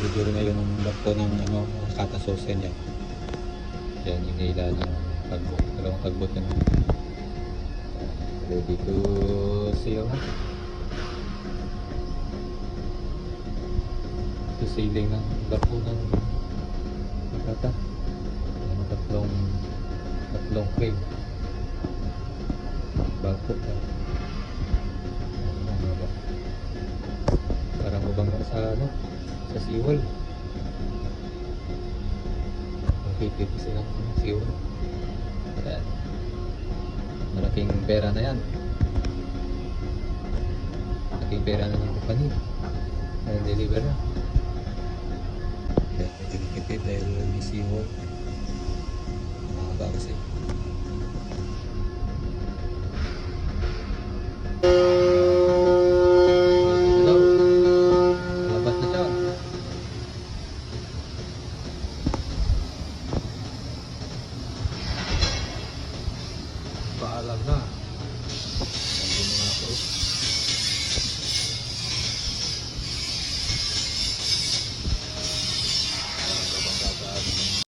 Video rin ngayon ng barko ng ano, katasusin yan. Yan yung nila ng tagbot. Dalawang tagbot yan. Ready to sail na. Ito sailing ng barko ng Makata. Yan, tatlong tatlong crane. Barko. Ano ba? Parang mabangga sa ano, sa seawall. Makikita kasi ng seawall. Ayan. Malaking pera na yan. Malaking pera na ng company. Ayan, deliver na. Nakipid dahil may seawall. Paalam na.